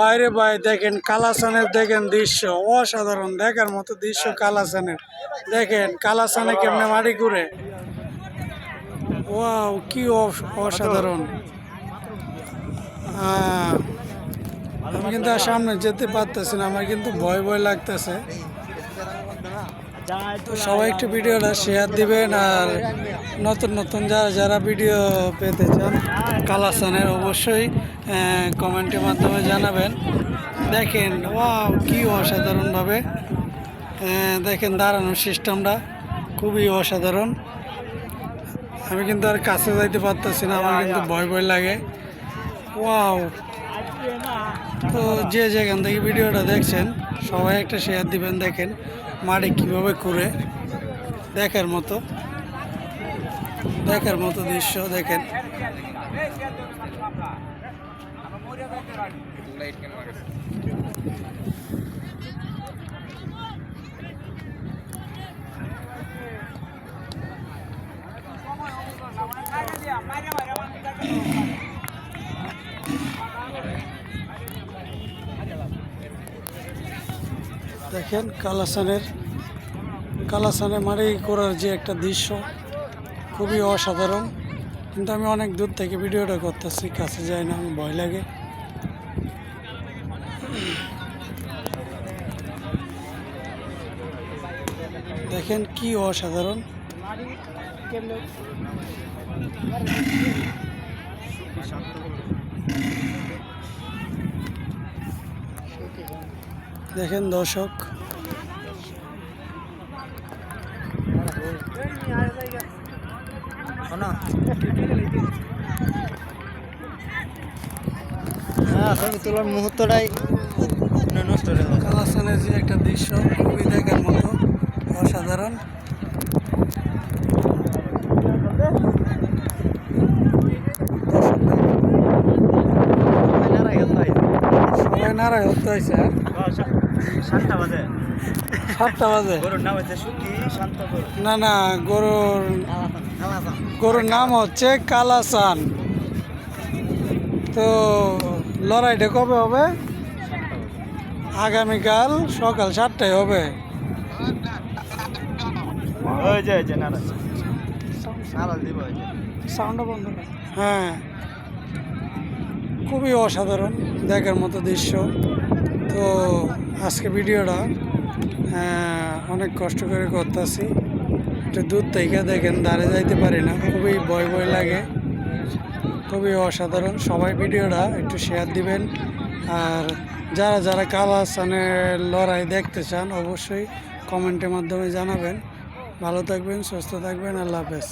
বাইরে বাইরে দেখেন কালাসানের দেখেন দৃশ্য, অসাধারণ দেখার মতো দৃশ্য কালাসানের। দেখেন কালাসানে কেমনে মাটি ঘুরে। ওয়াও, কি অস- অসাধারণ। আমি কিন্তু সামনে যেতে পারতেছি না, আমার কিন্তু ভয় ভয় লাগতেছে। তো সবাই একটু ভিডিওটা শেয়ার দিবেন আর নতুন নতুন যারা যারা ভিডিও পেতে চান, কালাসানের অবশ্যই কমেন্টের মাধ্যমে জানাবেন। দেখেন ওয়াও কি অসাধারণভাবে দেখেন দাঁড়ানোর সিস্টেমটা খুবই অসাধারণ। আমি কিন্তু আর কাছে যাইতে পারতেছি না, আমার কিন্তু ভয় ভয় লাগে। ওয়াও তো যে যেখান থেকে ভিডিওটা দেখছেন, সবাই একটা শেয়ার দিবেন, দেখেন মাটি কীভাবে করে দেখার মতো। দেখার মতো দৃশ্য, দেখেন। দেখেন কালাসানের, কালাসানে মারি করার যে একটা দৃশ্য খুবই অসাধারণ। কিন্তু আমি অনেক দূর থেকে ভিডিওটা করতেছি, কাছে যাই না আমি ভয় লাগে। দেখেন কি অসাধারণ। দেখেন দর্শক। হ্যাঁ ছবি তোলার মুহূর্তটাই নষ্ট হয়ে গেল কালাসানের যে একটা দৃশ্য খুবই দেখার মতো অসাধারণ। সবাই নারায় হতে হয়েছে হ্যাঁ? সাতটা বাজে। সাতটা বাজে। গরুর নাম হচ্ছে সুখী শান্ত না না গরুর গরুর নাম হচ্ছে কালাসান। তো লড়াইটা কবে হবে? আগামীকাল সকাল সাতটায় হবে। হ্যাঁ। খুবই অসাধারণ দেখার মতো দৃশ্য। তো আজকে ভিডিওটা অনেক কষ্ট করে করতেছি। একটু দূর থেকে দেখেন দাঁড়িয়ে যাইতে পারি না, খুবই ভয় ভয় লাগে। খুবই অসাধারণ। সবাই ভিডিওটা একটু শেয়ার দিবেন। আর যারা যারা কালাসানের লড়াই দেখতে চান, অবশ্যই কমেন্টের মাধ্যমে জানাবেন। ভালো থাকবেন, সুস্থ থাকবেন, আল্লাহ হাফেজ।